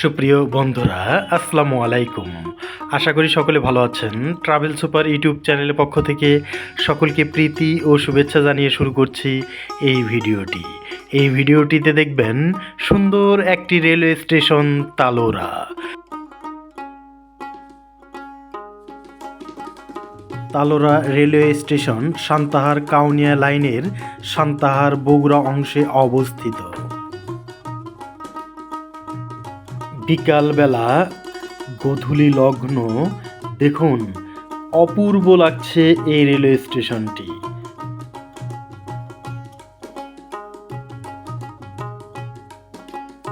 সুপ্রিয় বন্ধুরা, আসসালামু আলাইকুম। আশা করি সকলে ভালো আছেন। ট্রাভেল সুপার ইউটিউব চ্যানেলের পক্ষ থেকে সকলকে প্রীতি ও শুভেচ্ছা জানিয়ে শুরু করছি এই ভিডিওটি। এই ভিডিওটিতে দেখবেন সুন্দর একটি railway station Talora. Talora railway station Santahar Kaunia লাইনের সান্তাহার বগুড়া অংশে অবস্থিত। বিকালবেলা গধূলি লগ্ন, দেখুন, অপূর্ব লাগছে এই রেলওয়ে স্টেশনটি।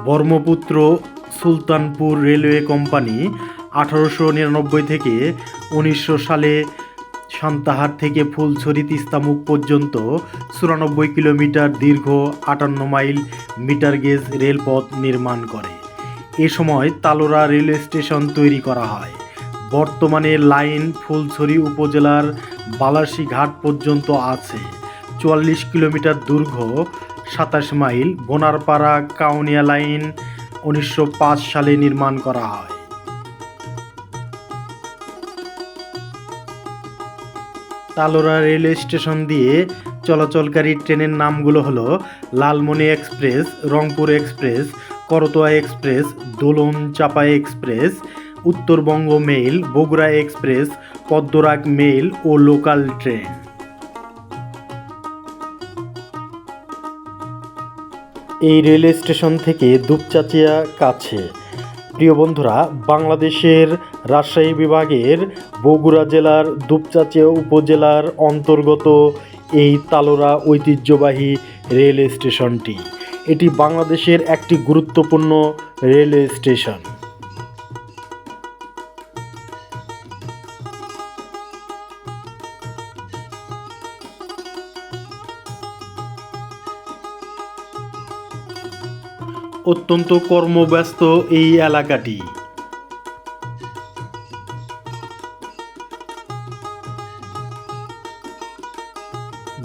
ব্রহ্মপুত্র সুলতানপুর রেলওয়ে কোম্পানি আঠারোশো নিরানব্বই থেকে উনিশশো সালে সান্তাহার থেকে ফুলছড়ি তিস্তামুখ পর্যন্ত চুরানব্বই কিলোমিটার দীর্ঘ আটান্ন মাইল মিটার গেজ রেলপথ নির্মাণ করে। এ সময় তালোরা রেলওয়ে স্টেশন তৈরি করা হয়। বর্তমানে লাইন ফুলছড়ি উপজেলার বালাসী ঘাট পর্যন্ত আছে। চুয়াল্লিশ কিলোমিটার দীর্ঘ, সাতাশ মাইল বোনারপাড়া কাউনিয়া লাইন উনিশশো পাঁচ সালে নির্মাণ করা হয়। তালোরা রেলওয়ে স্টেশন দিয়ে চলাচলকারী ট্রেনের নামগুলো হলো Lalmoni express, Rangpur express Karatoya express, Dolon Chapa express, Uttarbanga mail, Bogura express, Padmarag mail ও লোকাল ট্রেন। এই রেল স্টেশন থেকে দুপচাচিয়া কাছে। প্রিয় বন্ধুরা, বাংলাদেশের রাজশাহী বিভাগের বগুড়া জেলার দুপচাচিয়া উপজেলার অন্তর্গত এই তালোরা ঐতিহ্যবাহী রেল স্টেশনটি। এটি বাংলাদেশের একটি গুরুত্বপূর্ণ রেলওয়ে স্টেশন। অত্যন্ত কর্মব্যস্ত এই এলাকাটি।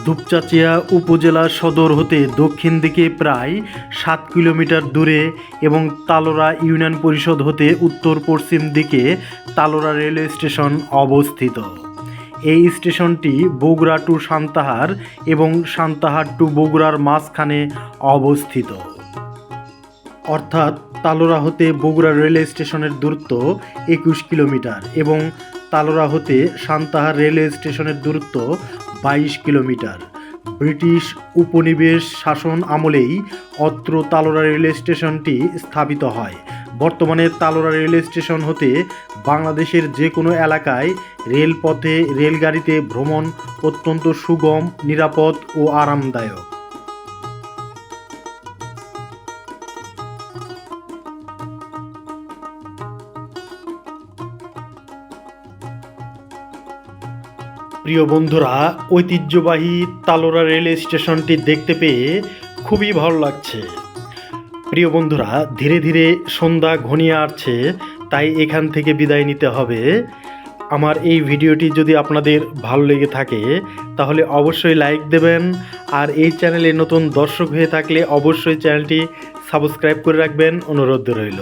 দুপচাচিয়া উপজেলা সদর হতে দক্ষিণ দিকে প্রায় সাত কিলোমিটার দূরে এবং তালোরা ইউনিয়ন পরিষদ হতে উত্তর পশ্চিম দিকে তালোরা রেলওয়ে স্টেশন অবস্থিত। এই স্টেশনটি বগুড়া টু সান্তাহার এবং সান্তাহার টু বগুড়ার মাঝখানে অবস্থিত। অর্থাৎ তালোরা হতে বগুড়া রেলওয়ে স্টেশনের দূরত্ব একুশ কিলোমিটার এবং তালোরা হতে সান্তাহার রেলওয়ে স্টেশনের দূরত্ব বাইশ কিলোমিটার। ব্রিটিশ উপনিবেশ শাসন আমলেই অত্র তালোরা রেল স্টেশনটি স্থাপিত হয়। বর্তমানে তালোরা রেল স্টেশন হতে বাংলাদেশের যে কোনো এলাকায় রেলপথে রেলগাড়িতে ভ্রমণ অত্যন্ত সুগম, নিরাপদ ও আরামদায়ক। প্রিয় বন্ধুরা, ঐতিহ্যবাহী তালোরা রেল স্টেশনটি দেখতে পেয়ে খুবই ভালো লাগছে। প্রিয় বন্ধুরা, ধীরে ধীরে সন্ধ্যা ঘনিয়ে আসছে, তাই এখান থেকে বিদায় নিতে হবে। আমার এই ভিডিওটি যদি আপনাদের ভালো লেগে থাকে, তাহলে অবশ্যই লাইক দেবেন, আর এই চ্যানেলে নতুন দর্শক হয়ে থাকলে অবশ্যই চ্যানেলটি সাবস্ক্রাইব করে রাখবেন। অনুরোধ রইল।